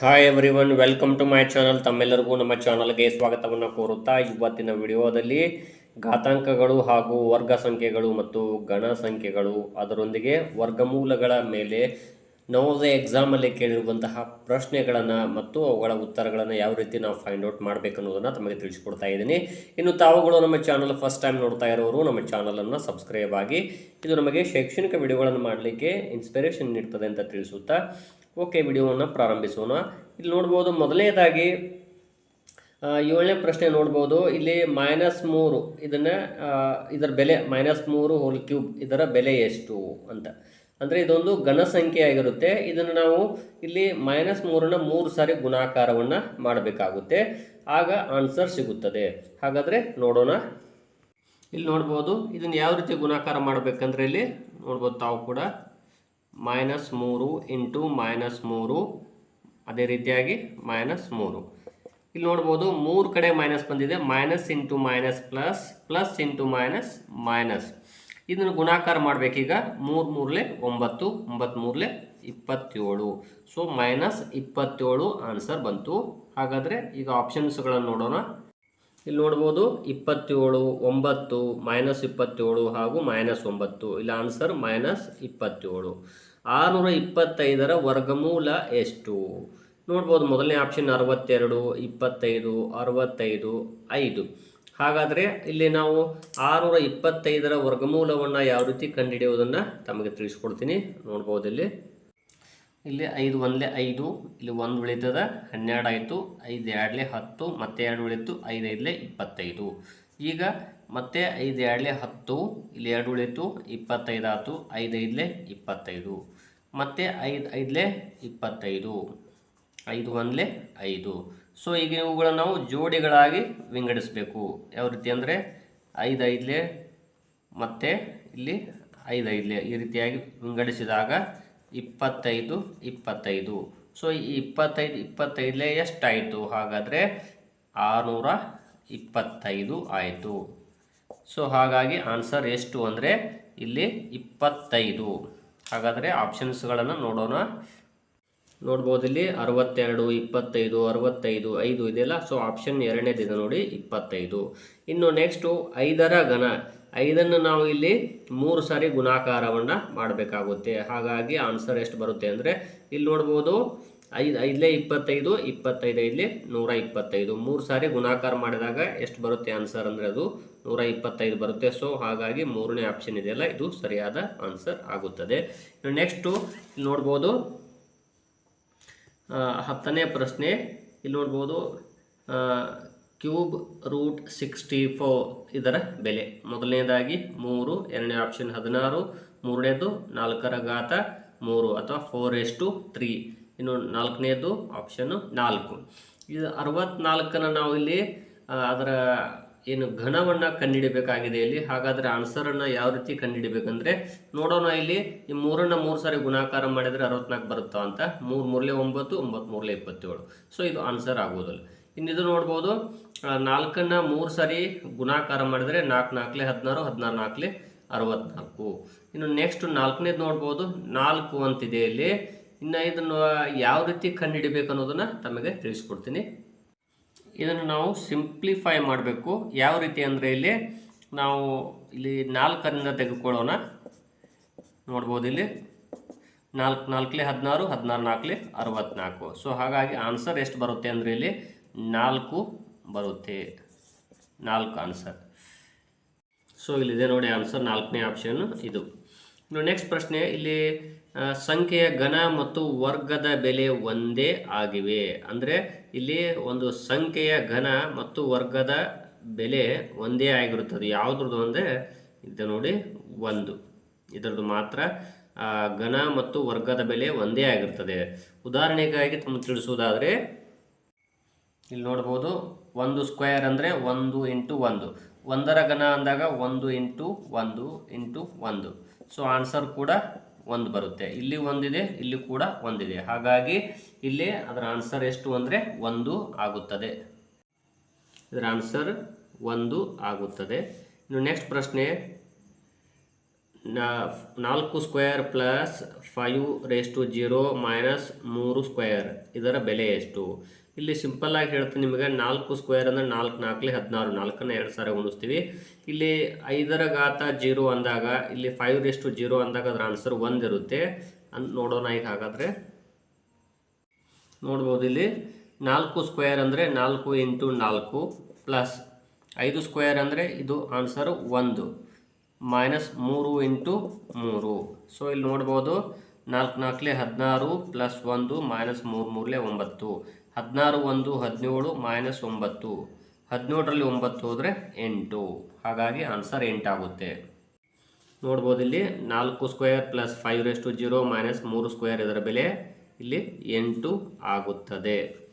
Hi everyone welcome to my channel ತಮ್ಮೆಲ್ಲರಿಗೂ ನಮ್ಮ ಚಾನಲ್ಗೆ ಸ್ವಾಗತವನ್ನು ಕೋರುತ್ತಾ ಇವತ್ತಿನ ವಿಡಿಯೋದಲ್ಲಿ ಘಾತಾಂಕಗಳು ಹಾಗೂ ವರ್ಗ ಸಂಖ್ಯೆಗಳು ಮತ್ತು ಗಣ ಸಂಖ್ಯೆಗಳು. ಅದರೊಂದಿಗೆ ವರ್ಗಮೂಲಗಳ ಮೇಲೆ ನವೋದಯ ಎಕ್ಸಾಮಲ್ಲಿ ಕೇಳಿರುವಂತಹ ಪ್ರಶ್ನೆಗಳನ್ನು ಮತ್ತು ಅವುಗಳ ಉತ್ತರಗಳನ್ನು ಯಾವ ರೀತಿ ನಾವು ಫೈಂಡ್ ಔಟ್ ಮಾಡಬೇಕನ್ನೋದನ್ನು ತಮಗೆ ತಿಳಿಸ್ಕೊಡ್ತಾ ಇದ್ದೀನಿ. ಇನ್ನು ತಾವುಗಳು ನಮ್ಮ ಚಾನಲ್ ಫಸ್ಟ್ ಟೈಮ್ ನೋಡ್ತಾ ಇರೋರು, ನಮ್ಮ ಚಾನಲನ್ನು ಸಬ್ಸ್ಕ್ರೈಬ್ ಆಗಿ, ಇದು ನಮಗೆ ಶೈಕ್ಷಣಿಕ ವಿಡಿಯೋಗಳನ್ನು ಮಾಡಲಿಕ್ಕೆ ಇನ್ಸ್ಪಿರೇಷನ್ ನೀಡ್ತದೆ ಅಂತ ತಿಳಿಸುತ್ತಾ ಓಕೆ, ವಿಡಿಯೋವನ್ನು ಪ್ರಾರಂಭಿಸೋಣ. ಇಲ್ಲಿ ನೋಡ್ಬೋದು ಮೊದಲನೇದಾಗಿ ಏಳನೇ ಪ್ರಶ್ನೆ ನೋಡ್ಬೋದು. ಇಲ್ಲಿ ಮೈನಸ್ ಮೂರು, ಇದನ್ನು ಇದರ ಬೆಲೆ ಮೈನಸ್ ಮೂರು ಹೋಲ್ ಕ್ಯೂಬ್ ಇದರ ಬೆಲೆ ಎಷ್ಟು ಅಂತ. ಅಂದರೆ ಇದೊಂದು ಘನ ಸಂಖ್ಯೆ ಆಗಿರುತ್ತೆ. ಇದನ್ನು ನಾವು ಇಲ್ಲಿ ಮೈನಸ್ ಮೂರನ್ನ ಮೂರು ಸಾರಿ ಗುಣಾಕಾರವನ್ನು ಮಾಡಬೇಕಾಗುತ್ತೆ. ಆಗ ಆನ್ಸರ್ ಸಿಗುತ್ತದೆ. ಹಾಗಾದರೆ ನೋಡೋಣ. ಇಲ್ಲಿ ನೋಡ್ಬೋದು, ಇದನ್ನು ಯಾವ ರೀತಿ ಗುಣಾಕಾರ ಮಾಡಬೇಕಂದ್ರೆ ಇಲ್ಲಿ, ನೋಡ್ಬೋದು ತಾವು ಕೂಡ. ಮೈನಸ್ ಮೂರು ಇಂಟು ಮೈನಸ್ ಮೂರು, ಅದೇ ರೀತಿಯಾಗಿ ಮೈನಸ್ ಮೂರು. ಇಲ್ಲಿ ನೋಡ್ಬೋದು ಮೂರು ಕಡೆ ಮೈನಸ್ ಬಂದಿದೆ, minus into minus plus plus into minus minus. ಇದನ್ನು ಗುಣಾಕಾರ ಮಾಡಬೇಕೀಗ, ಮೂರು ಮೂರಲೆ ಒಂಬತ್ತು ಒಂಬತ್ತು ಮೂರಲೆ ಇಪ್ಪತ್ತೇಳು. ಸೊ ಮೈನಸ್ ಇಪ್ಪತ್ತೇಳು ಆನ್ಸರ್ ಬಂತು. ಹಾಗಾದರೆ ಈಗ ಆಪ್ಷನ್ಸ್ಗಳನ್ನು ನೋಡೋಣ. ಇಲ್ಲಿ ನೋಡ್ಬೋದು ಇಪ್ಪತ್ತೇಳು, ಒಂಬತ್ತು ಮೈನಸ್ ಇಪ್ಪತ್ತೇಳು ಹಾಗೂ ಮೈನಸ್ ಒಂಬತ್ತು. ಇಲ್ಲಿ ಆನ್ಸರ್ ಮೈನಸ್ ಇಪ್ಪತ್ತೇಳು. ಆರುನೂರ ಇಪ್ಪತ್ತೈದರ ವರ್ಗಮೂಲ ಎಷ್ಟು? ನೋಡ್ಬೋದು ಮೊದಲನೇ ಆಪ್ಷನ್ ಅರವತ್ತೆರಡು, ಇಪ್ಪತ್ತೈದು, ಅರವತ್ತೈದು, ಐದು. ಹಾಗಾದರೆ ಇಲ್ಲಿ ನಾವು ಆರುನೂರ ಇಪ್ಪತ್ತೈದರ ವರ್ಗಮೂಲವನ್ನು ಯಾವ ರೀತಿ ಕಂಡುಹಿಡಿಯೋದನ್ನು ತಮಗೆ ತಿಳಿಸ್ಕೊಡ್ತೀನಿ. ನೋಡ್ಬೋದು ಇಲ್ಲಿ. ಇಲ್ಲಿ ಐದು ಒಂದಲೇ ಐದು, ಇಲ್ಲಿ ಒಂದು ಉಳಿತದ ಹನ್ನೆರಡು ಆಯಿತು, ಐದು ಎರಡಲೇ ಹತ್ತು, ಮತ್ತೆ ಎರಡು ಉಳಿತು ಐದು ಐದಲೇ ಇಪ್ಪತ್ತೈದು. ಈಗ ಮತ್ತೆ ಐದು ಎರಡಲೇ ಹತ್ತು, ಇಲ್ಲಿ ಎರಡು ಉಳಿತು ಇಪ್ಪತ್ತೈದು ಆಯಿತು, ಐದು ಐದಲೇ ಇಪ್ಪತ್ತೈದು. ಮತ್ತೆ ಐದು ಐದಲೇ ಇಪ್ಪತ್ತೈದು, ಐದು ಒಂದ್ಲೆ ಐದು. ಸೊ ಈಗ ಇವುಗಳನ್ನು ನಾವು ಜೋಡಿಗಳಾಗಿ ವಿಂಗಡಿಸಬೇಕು. ಯಾವ ರೀತಿ ಅಂದರೆ ಐದು ಐದಲೇ ಮತ್ತು ಇಲ್ಲಿ ಐದು ಐದಲೇ ಈ ರೀತಿಯಾಗಿ ವಿಂಗಡಿಸಿದಾಗ ಇಪ್ಪತ್ತೈದು ಇಪ್ಪತ್ತೈದು. ಸೊ ಈ ಇಪ್ಪತ್ತೈದು, ಇಪ್ಪತ್ತೈದಲೇ ಎಷ್ಟಾಯಿತು? ಹಾಗಾದರೆ ಆರುನೂರ ಇಪ್ಪತ್ತೈದು ಆಯಿತು. ಸೊ ಹಾಗಾಗಿ ಆನ್ಸರ್ ಎಷ್ಟು ಅಂದರೆ ಇಲ್ಲಿ ಇಪ್ಪತ್ತೈದು. ಹಾಗಾದರೆ ಆಪ್ಷನ್ಸ್ಗಳನ್ನು ನೋಡೋಣ. ನೋಡ್ಬೋದು ಇಲ್ಲಿ ಅರವತ್ತೆರಡು, ಇಪ್ಪತ್ತೈದು, ಅರವತ್ತೈದು, ಐದು ಇದೆಯಲ್ಲ? ಸೊ ಆಪ್ಷನ್ ಎರಡನೇದಿದೆ ನೋಡಿ, ಇಪ್ಪತ್ತೈದು. ಇನ್ನು ನೆಕ್ಸ್ಟು ಐದರ ಘನ. ಐದನ್ನು ನಾವು ಇಲ್ಲಿ ಮೂರು ಸಾರಿ ಗುಣಾಕಾರವನ್ನು ಮಾಡಬೇಕಾಗುತ್ತೆ. ಹಾಗಾಗಿ ಆನ್ಸರ್ ಎಷ್ಟು ಬರುತ್ತೆ ಅಂದರೆ ಇಲ್ಲಿ ನೋಡ್ಬೋದು ಐದು, ಐದಲೇ ಇಪ್ಪತ್ತೈದು ಇಪ್ಪತ್ತೈದು ಐದಲೇ ನೂರ ಇಪ್ಪತ್ತೈದು. ಮೂರು ಸಾರಿ ಗುಣಾಕಾರ ಮಾಡಿದಾಗ ಎಷ್ಟು ಬರುತ್ತೆ ಆನ್ಸರ್ ಅಂದರೆ ಅದು ನೂರ ಇಪ್ಪತ್ತೈದು ಬರುತ್ತೆ. ಸೊ ಹಾಗಾಗಿ ಮೂರನೇ ಆಪ್ಷನ್ ಇದೆಯಲ್ಲ, ಇದು ಸರಿಯಾದ ಆನ್ಸರ್ ಆಗುತ್ತದೆ. ನೆಕ್ಸ್ಟು ಇಲ್ಲಿ ನೋಡ್ಬೋದು ಹತ್ತನೇ ಪ್ರಶ್ನೆ. ಇಲ್ಲಿ ನೋಡ್ಬೋದು ಕ್ಯೂಬ್ ರೂಟ್ ಸಿಕ್ಸ್ಟಿ ಫೋರ್ ಇದರ ಬೆಲೆ. ಮೊದಲನೇದಾಗಿ ಮೂರು, ಎರಡನೇ ಆಪ್ಷನ್ ಹದಿನಾರು, ಮೂರನೇದು ನಾಲ್ಕರ ಘಾತ ಮೂರು ಅಥವಾ ಫೋರ್ ಎಷ್ಟು ತ್ರೀ ಇನ್ನು ನಾಲ್ಕನೇದು ಆಪ್ಷನ್ನು ನಾಲ್ಕು. ಇದು ಅರವತ್ನಾಲ್ಕನ್ನು ನಾವು ಇಲ್ಲಿ ಅದರ ಏನು ಘನವನ್ನು ಕಂಡುಹಿಡಬೇಕಾಗಿದೆ ಇಲ್ಲಿ. ಹಾಗಾದರೆ ಆನ್ಸರನ್ನು ಯಾವ ರೀತಿ ಕಂಡುಹಿಡಬೇಕಂದ್ರೆ, ನೋಡೋಣ ಇಲ್ಲಿ, ಈ ಮೂರನ್ನು ಮೂರು ಸಾರಿ ಗುಣಾಕಾರ ಮಾಡಿದರೆ ಅರವತ್ನಾಲ್ಕು ಬರುತ್ತೋ ಅಂತ. ಮೂರು ಮೂರಲೆ ಒಂಬತ್ತು ಒಂಬತ್ತು ಮೂರಲೆ ಇಪ್ಪತ್ತೇಳು. ಸೊ ಇದು ಆನ್ಸರ್ ಆಗೋದಿಲ್ಲ ಇನ್ನು ಇದು ನೋಡ್ಬೋದು ನಾಲ್ಕನ್ನ ಮೂರು ಸಾರಿ ಗುಣಾಕಾರ ಮಾಡಿದರೆ ನಾಲ್ಕು ನಾಲ್ಕಲೆ ಹದಿನಾರು ಹದಿನಾರು ನಾಲ್ಕಲೆ ಅರವತ್ನಾಲ್ಕು. ಇನ್ನು ನೆಕ್ಸ್ಟ್ ನಾಲ್ಕನೇದು ನೋಡ್ಬೋದು. ನಾಲ್ಕು ಅಂತಿದೆ ಇಲ್ಲಿ. ಇನ್ನು ಇದನ್ನು ಯಾವ ರೀತಿ ಕಂಡುಹಿಡಬೇಕು ಅನ್ನೋದನ್ನು ತಮಗೆ ತಿಳಿಸ್ಕೊಡ್ತೀನಿ. ಇದನ್ನು ನಾವು ಸಿಂಪ್ಲಿಫೈ ಮಾಡಬೇಕು. ಯಾವ ರೀತಿ ಅಂದರೆ ಇಲ್ಲಿ ನಾವು ಇಲ್ಲಿ ನಾಲ್ಕರಿಂದ ತೆಗೆದುಕೊಳ್ಳೋಣ. ನೋಡ್ಬೋದು ಇಲ್ಲಿ. ನಾಲ್ಕು ನಾಲ್ಕಲೆ ಹದಿನಾರು ಹದಿನಾರು ನಾಲ್ಕಲೆ ಅರವತ್ನಾಲ್ಕು. ಸೊ ಹಾಗಾಗಿ ಆನ್ಸರ್ ಎಷ್ಟು ಬರುತ್ತೆ ಅಂದರೆ ಇಲ್ಲಿ ನಾಲ್ಕು ಬರುತ್ತೆ. ನಾಲ್ಕು ಆನ್ಸರ್ ಸೊ ಇಲ್ಲಿದೆ ನೋಡಿ ಆನ್ಸರ್ ನಾಲ್ಕನೇ ಆಪ್ಷನ್ ಇದು. ಇನ್ನು ನೆಕ್ಸ್ಟ್ ಪ್ರಶ್ನೆ, ಇಲ್ಲಿ ಸಂಖ್ಯೆಯ ಘನ ಮತ್ತು ವರ್ಗದ ಬೆಲೆ ಒಂದೇ ಆಗಿವೆ. ಅಂದರೆ, ಇಲ್ಲಿ ಒಂದು ಸಂಖ್ಯೆಯ ಘನ ಮತ್ತು ವರ್ಗದ ಬೆಲೆ ಒಂದೇ ಆಗಿರುತ್ತದೆ. ಯಾವುದ್ರದ್ದು ಅಂದರೆ ಇದು ನೋಡಿ, ಒಂದು. ಇದರದ್ದು ಮಾತ್ರ ಘನ ಮತ್ತು ವರ್ಗದ ಬೆಲೆ ಒಂದೇ ಆಗಿರ್ತದೆ. ಉದಾಹರಣೆಗಾಗಿ ತಮಗೆ ತಿಳಿಸುವುದಾದರೆ ಇಲ್ಲಿ ನೋಡ್ಬೋದು ಒಂದು ಸ್ಕ್ವೇರ್ ಅಂದರೆ ಒಂದು ಇಂಟು ಒಂದು. ಒಂದರ ಘನ ಅಂದಾಗ ಒಂದು ಇಂಟು ಒಂದು ಇಂಟು ಒಂದು. ಸೊ ಆನ್ಸರ್ ಕೂಡ ಒಂದು ಬರುತ್ತೆ. ಇಲ್ಲಿ ಒಂದಿದೆ, ಇಲ್ಲಿ ಕೂಡ ಒಂದಿದೆ. ಹಾಗಾಗಿ ಇಲ್ಲಿ ಅದರ ಆನ್ಸರ್ ಎಷ್ಟು ಅಂದರೆ ಒಂದು ಆಗುತ್ತದೆ. ಇದರ ಆನ್ಸರ್ ಒಂದು ಆಗುತ್ತದೆ. ಇನ್ನು ನೆಕ್ಸ್ಟ್ ಪ್ರಶ್ನೆ. ನಾಲ್ಕು square plus five raise to zero minus ಮೂರು ಸ್ಕ್ವೇರ್. ಇದರ ಬೆಲೆ ಎಷ್ಟು? ಇಲ್ಲಿ ಸಿಂಪಲ್ ಆಗಿ ಹೇಳ್ತೀನಿ ನಿಮಗೆ, ನಾಲ್ಕು ಸ್ಕ್ವೇರ್ ಅಂದರೆ ನಾಲ್ಕು ನಾಲ್ಕಲಿ ಹದಿನಾರು ನಾಲ್ಕನ್ನ ಎರಡು ಸಾರಿ ಉಣಿಸ್ತೀವಿ ಇಲ್ಲಿ ಐದರ ಘಾತ ಜೀರೋ ಅಂದಾಗ, ಇಲ್ಲಿ ಫೈವ್ ರೆಸ್ಟು ಜೀರೋ ಅಂದಾಗ ಅದರ ಆನ್ಸರ್ ಒಂದಿರುತ್ತೆ ಅಂತ ನೋಡೋಣ ಈಗ ಹಾಗಾದರೆ. ನೋಡ್ಬೋದು ಇಲ್ಲಿ, ನಾಲ್ಕು ಸ್ಕ್ವೇರ್ ಅಂದರೆ ನಾಲ್ಕು ಇಂಟು ನಾಲ್ಕು ಪ್ಲಸ್ ಐದು ಸ್ಕ್ವೇರ್ ಅಂದರೆ ಇದು ಆನ್ಸರ್ ಒಂದು ಮೈನಸ್ ಮೂರು ಇಂಟು ಮೂರು. ಸೊ ಇಲ್ಲಿ ನೋಡ್ಬೋದು, ನಾಲ್ಕು ನಾಲ್ಕಲೆ ಹದಿನಾರು ಪ್ಲಸ್ ಒಂದು ಮೈನಸ್ ಮೂರು ಮೂರಲೆ ಒಂಬತ್ತು. ಹದಿನಾರು ಒಂದು ಹದಿನೇಳು ಮೈನಸ್ ಒಂಬತ್ತು. ಹದಿನೇಳರಲ್ಲಿ ಒಂಬತ್ತು ಹೋದರೆ ಎಂಟು. ಹಾಗಾಗಿ ಆನ್ಸರ್ ಎಂಟಾಗುತ್ತೆ. ನೋಡ್ಬೋದು ಇಲ್ಲಿ ನಾಲ್ಕು square plus five raise to zero minus ಮೂರು ಸ್ಕ್ವೇರ್ ಇದರ ಬೆಲೆ ಇಲ್ಲಿ ಎಂಟು ಆಗುತ್ತದೆ.